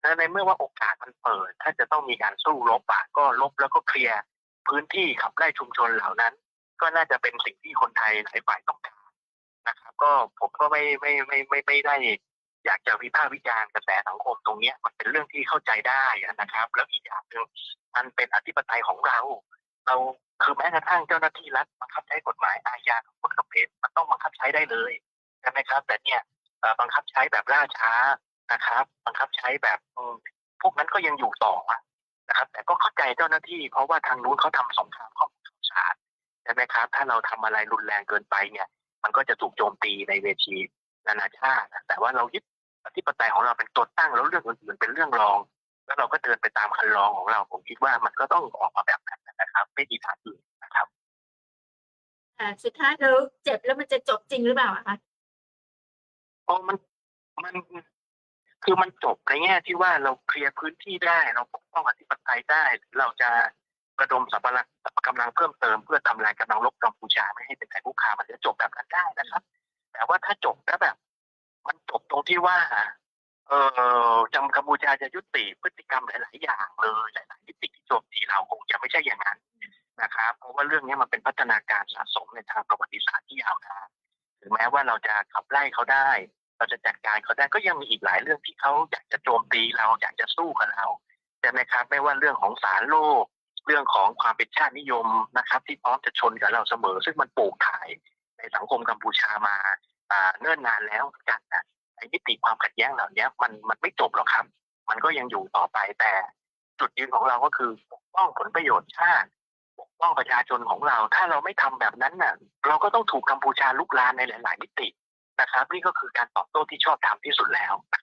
และในเมื่อว่าโอกาสมันเปิด ถ้าจะต้องมีการสู้รบอะก็ลบแล้วก็เคลียร์พื้นที่ขับไล่ชุมชนเหล่านั้น ก็น่าจะเป็นสิ่งที่คนไทยหลายฝ่ายต้องการนะครับ ก็ผมก็ไม่ไม่ไม่ไม่ไม่ได้อยากจะวิพากษ์วิจารณ์กระแสสังคมตรงเนี้ยมันเป็นเรื่องที่เข้าใจได้นะครับ แล้วอีกอย่างหนึ่งมันเป็นอธิปไตยของเรา เราคือแม้กระทั่งเจ้าหน้าที่รัฐบังคับใช้กฎหมายอาญาของกฎกระเพศมันต้องบังคับใช้ได้เลยใช่ไหมครับ แต่เนี่ยบังคับใช้แบบล่าช้า นะครับ บังคับใช้แบบอืมพวกนั้นก็ยังอยู่ต่ออะนะครับ แต่ก็เข้าใจเจ้าหน้าที่ เพราะว่าทางนู้นเขาทำสงครามข้อมูลข่าวสารใช่ไหมครับ ถ้าเราทำอะไรรุนแรงเกินไปเนี่ย มันก็จะถูกโจมตีในเวทีนานาชาติ แต่ว่าเรายึดอธิปไตยของเราเป็นตัวตั้งแล้วเรื่องอื่นๆเป็นเรื่องรอง แล้วเราก็เดินไปตามคันลองของเรา ผมคิดว่ามันก็ต้องออกมาแบบนั้นนะครับ ไม่มีทางอื่นนะครับแต่สุดท้ายแล้วเจ็บแล้วมันจะจบจริงหรือเปล่าอะคะเพราะมันมัน คือมันจบในแง่ที่ว่าเราเคลียร์พื้นที่ได้ เราปกป้องอธิปไตยได้ เราจะระดมสัมภาระกำลังเพิ่มเติมเพื่อทำลายกำลังรบกัมพูชาไม่ให้เป็นแผนคุกคามมันจะจบแบบนั้นได้นะครับ แต่ว่าถ้าจบแล้วแบบ มันจบตรงที่ว่า เออจำกัมพูชาจะยุติพฤติกรรมหลาย ๆ อย่างเลยหลายๆมิติที่โจมตีเราคงจะไม่ใช่อย่างนั้นนะครับเพราะว่าเรื่องนี้มันเป็นพัฒนาการสะสมในทางประวัติศาสตร์ที่ยาวนานถึงแม้ว่าเราจะขับไล่เขาได้ เราจะจัดการเขาได้ก็ยังมีอีกหลายเรื่องที่เขาอยากจะโจมตีเราอยากจะสู้กับเราใช่ไหมครับ ไม่ว่าเรื่องของสารโลก เรื่องของความเป็นชาตินิยมนะครับ ที่พร้อมจะชนกับเราเสมอ ซึ่งมันปลูกถ่ายในสังคมกัมพูชามาเนิ่นนานแล้วกันนะไอ้มิติความขัดแย้งเหล่านี้มันมันไม่จบหรอกครับ มันก็ยังอยู่ต่อไปแต่จุดยืนของเราก็คือปกป้องผลประโยชน์ชาติปกป้องประชาชนของเรา ถ้าเราไม่ทำแบบนั้นน่ะ เราก็ต้องถูกกัมพูชาลุกลานในหลาย ๆ มิติ นะครับนี่ก็คือการตอบโต้ที่ชอบธรรมที่สุดแล้ว